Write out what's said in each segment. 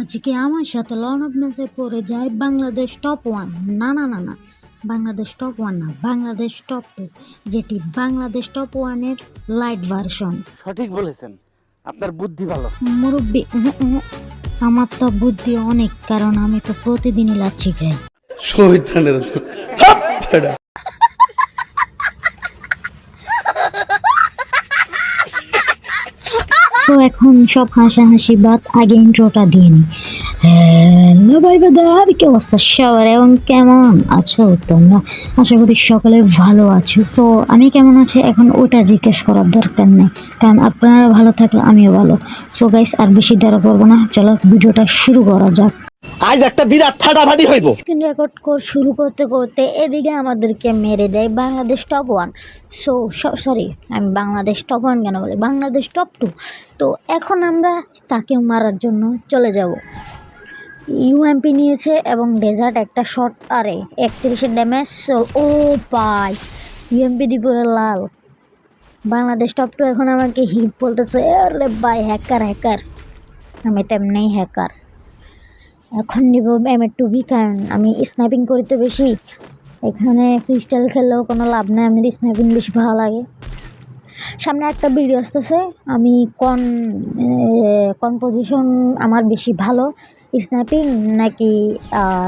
আজকে আমার সাথে লন অফ ম্যাচে পড়ে যায় বাংলাদেশ টপ ওয়ান না না না না বাংলাদেশ টপ ওয়ান না বাংলাদেশ টপ টু যেটি বাংলাদেশ টপ ওয়ানের লাইট ভার্সন সঠিক বলেছেন। আপনার বুদ্ধি ভালো। মুরব্বী। আমার তো বুদ্ধি অনেক কারণ আমি তো প্রতিদিনই লাচ্ছি খাই। শহীদানের সো এখন সব হাসাহাসি বাদ আগে ইন্ট্রোটা দিয়ে নি। হ্যালো ভাই বাদার কি অবস্থা? সবার এবং কেমন আছো তোমরা? আশা করি সকলে ভালো আছো। তো, আমি কেমন আছি? এখন ওটা জিজ্ঞেস করার দরকার নেই। কারণ আপনারা ভালো থাকলে আমিও ভালো। সো গাইস আর বেশি দেরা করব না। চলো, ভিডিওটা শুরু করা যাক। আজ একটা বিরাট ফাটাফাটি হইব। স্ক্রিন রেকর্ড কর, শুরু করতে করতে এদিকে আমাদেরকে মেরে দেয় Bangladesh top one so sorry আমি বাংলাদেশ টপ ওয়ান কেন বলি? বাংলাদেশ টপ টু তো এখন আমরা তাকে মারার জন্য চলে যাব। ইউএমপি নিয়েছে এবং ডেজার্ট একটা শট আরে একত্রিশের ড্যামেজ ও পাই ইউএমপি দিপুরে লাল। বাংলাদেশ টপ টু এখন আমাকে হিপ বলতেছে, আরে বাই হ্যাকার হ্যাকার আমি তেমনি হ্যাকার এখন নিব এম টু বি কারণ আমি স্ন্যাপিং করি তো বেশি। এখানে ফ্রিস্টাইল খেললেও কোনো লাভ নেই আমার স্ন্যাপিং বেশি ভালো লাগে। সামনে একটা ভিডিও আসতেছে, আমি কোন কোন পজিশন আমার বেশি ভালো স্ন্যাপিং নাকি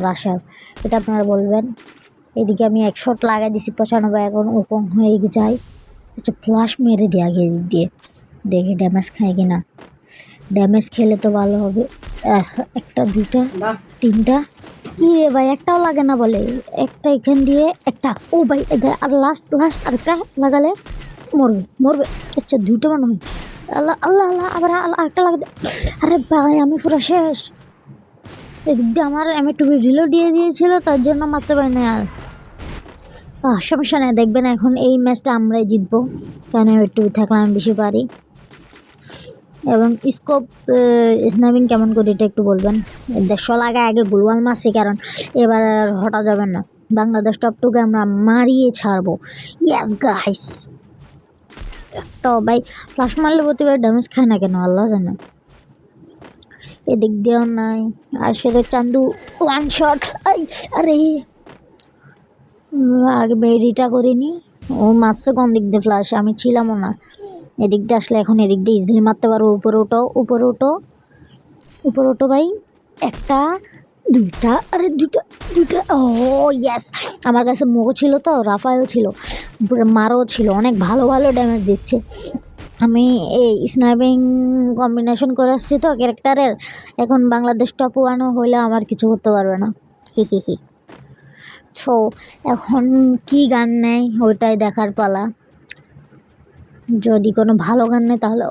রাশার এটা আপনারা বলবেন। এদিকে আমি এক শট লাগাই দিছি, পঁচানব্বই, এখন ওপং হয়ে যায়। আচ্ছা ফ্লাশ মেরে দিই আগে দিয়ে। দেখে ড্যামেজ খায় কিনা। ড্যামেজ খেলে তো ভালো হবে। একটা, দুইটা, তিনটা। কি রে ভাই, একটাও লাগে না বলে। একটা এখান দিয়ে, একটা। ও ভাই আর লাস্ট লাস্ট আরেকটা লাগালে মরবে মরবে। আচ্ছা দুটো মনে হয়। আল্লাহ আল্লাহ আল্লাহ, আবার আরেকটা লাগাতে। আরে ভাই, আমি পুরো শেষ। এদিক আমার আমি একটু রিলো দিয়ে দিয়েছিল, তার জন্য মারতে পারি না আর। সমস্যা নেই, দেখবেন এখন এই ম্যাচটা আমরাই জিতবো। কারণ আমি একটু থাকলে আমি বেশি পারি। এবং স্কোপ স্ন্যাপিং কেমন করে এটা একটু বলবেন? দেড়শো লাগে আগে গুলওয়াল মারছি, কারণ এবার আর হটা যাবে না। বাংলাদেশ টপ টুকে আমরা মারিয়ে ছাড়বো। ইয়াস গাইস একটা ভাই ফ্লাশ মারলে প্রতিবার ড্যামেজ খায় না কেন, আল্লাহ জানে। এদিক দিয়েও নাই। আর সেটা চান্দু ওয়ান শট আরে! আগে বেরিটা করিনি। ও মারছে কোন দিক দিয়ে ফ্লাশ আমি ছিলামও না। এদিক দিয়ে আসলে এখন এদিক দিয়ে ইজিলি মারতে পারব। উপরে ওটো উপরে ওটো উপরে ওটো ভাই। একটা, দুইটা, আরে দুইটা দুইটা, ও ইয়াস আমার কাছে মোগো ছিল তো, রাফায়েল ছিল। মারও ছিল, অনেক ভালো ভালো ড্যামেজ দিচ্ছে। আমি এই স্নাইপিং কম্বিনেশন করে আসছি তো ক্যারেক্টারের। এখন বাংলাদেশ টপ ওয়ানও হইলে আমার কিছু করতে পারবে না। হি হি হি। সো এখন কি গান নেয়, ওইটাই দেখার পালা। যদি কোনো ভালো গান নেই তাহলে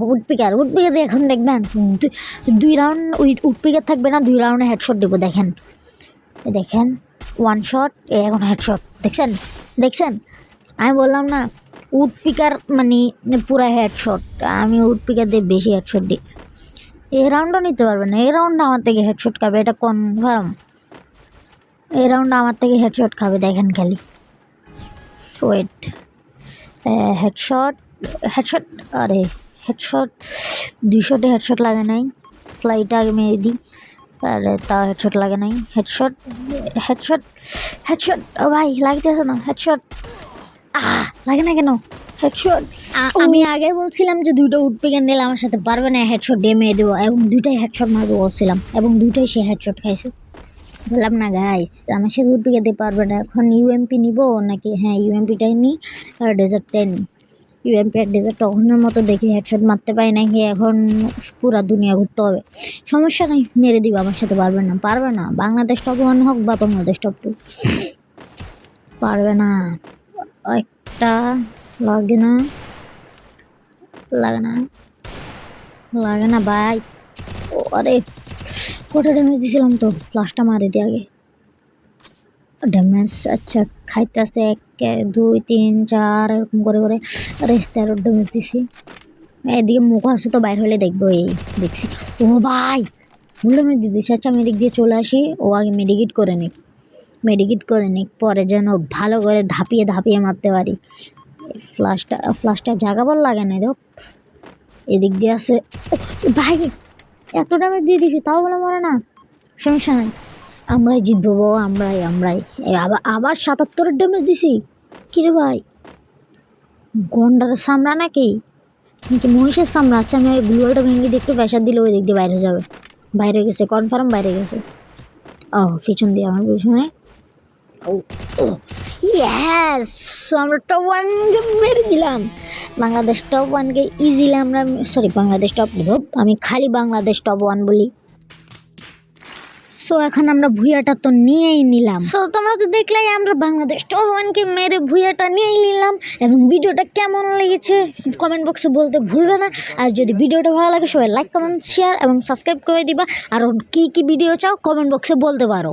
উডপিকার উডপিকার এখন দেখবেন দুই- রাউন্ড ওই উডপিকার থাকবে না, দুই রাউন্ডে হেডশট দেবো, দেখেন। দেখেন ওয়ান শট এখন হেডশট দেখছেন? দেখছেন? আমি বললাম না, উডপিকার মানে পুরা হেডশট আমি উডপিকার দিয়ে বেশি হেডশট দিই। এই রাউন্ডও নিতে পারবে না এই রাউন্ড আমার থেকে হেডশট খাবে, এটা কনফার্ম এই রাউন্ড আমার থেকে হেডশট খাবে, দেখেন খালি। ওয়েট হেডশট হেডশট আরে হেডশট দুইশোটে হেডশট লাগে নাই। ফ্লাইটটা আগে মেরে দিই আরে তাও হেডশট লাগে নাই। হেডশট হেডশট হেডশট ও ভাই লাগতেছে না হেডশট আহ লাগে না কেন? হেডশট আমি আগে বলছিলাম যে দুটো উঠপিকার নিলে আমার সাথে পারবে না হেডশট দিয়ে মেরে দেবো এবং দুইটাই হেডশট মারবো বলছিলাম এবং দুইটাই সে হেডশট খাইছে। বললাম না গাইস আমার সে উঠপিকে দিতে পারবে না। এখন ইউএমপি নিব নাকি? হ্যাঁ ইউএমপিটাই নিই আর ডেজার্টটাই নিই ইউএমপি আর ডেজার্ট তখনের মতো দেখি হেডশট মারতে পারি নাকি? এখন পুরা দুনিয়া ঘুরতে হবে। সমস্যা নেই, মেরে দিব, আমার সাথে পারবে না। পারবে না। বাংলাদেশ টপ ওয়ান হোক বা বাংলাদেশ টপ টু পারবে না। একটা লাগে না। লাগে না। লাগে না ভাই। ও আরে কটা ড্যামেজ দিয়েছিলাম তো প্লাসটা মারে দিয়ে আগে। ড্যামেজ আচ্ছা খাইতেছে এক দুই, তিন, চার, এরকম করে করে। আরে, তেরো ড্যামেজ দিছি। এদিকে মুখ আছে তো, বাইর হলে দেখব এই, দেখছি। ও ভাই ভুল ড্যামেজ দিয়ে দিছি। আচ্ছা আমি এদিক দিয়ে চলে আসি। ও আগে মেডিকেট করে নিক। মেডিকেট করে নিক, পরে যেন ভালো করে ধাপিয়ে ধাপিয়ে মারতে পারি। ফ্লাশটা ফ্লাশটা জাগাবার লাগে না দেখ এদিক দিয়ে আসে ভাই! এত ড্যামেজ দিয়ে দিছি তাও বলে মরে না। সমস্যা নাই। আমরাই জিতবো বো আমরাই আমরাই। আবার আবার সাতাত্তরের ড্যামেজ দিছি। কিরে ভাই? গন্ডার সামরা নাকি? কিন্তু মহিষের সামরা আচ্ছা আমি গ্লুয়ালটা ভেঙে দিয়ে একটু প্রেশার দিলে ওই দিক দিয়ে বাইরে যাবে। বাইরে গেছে কনফার্ম বাইরে গেছে। ও, পিছন দিয়ে আমার পিছনে। ও। ইয়েস আমরা টপ ওয়ানকে মেরে দিলাম। বাংলাদেশ টপ ওয়ানকে ইজিলি আমরা সরি বাংলাদেশ টপ ধোপ আমি খালি বাংলাদেশ টপ ওয়ান বলি। সো এখন আমরা ভুইয়াটা তো নিয়েই নিলাম। সো তোমরা তো দেখলাই আমরা বাংলাদেশ টপ ওয়ানকে মেরে ভুইয়াটা নিয়েই নিলাম এবং ভিডিওটা কেমন লেগেছে কমেন্ট বক্সে বলতে ভুলবে না। আর যদি ভিডিওটা ভালো লাগে, সবাই লাইক কমেন্ট শেয়ার এবং সাবস্ক্রাইব করে দিবা। আর কী কী ভিডিও চাও কমেন্ট বক্সে বলতে পারো।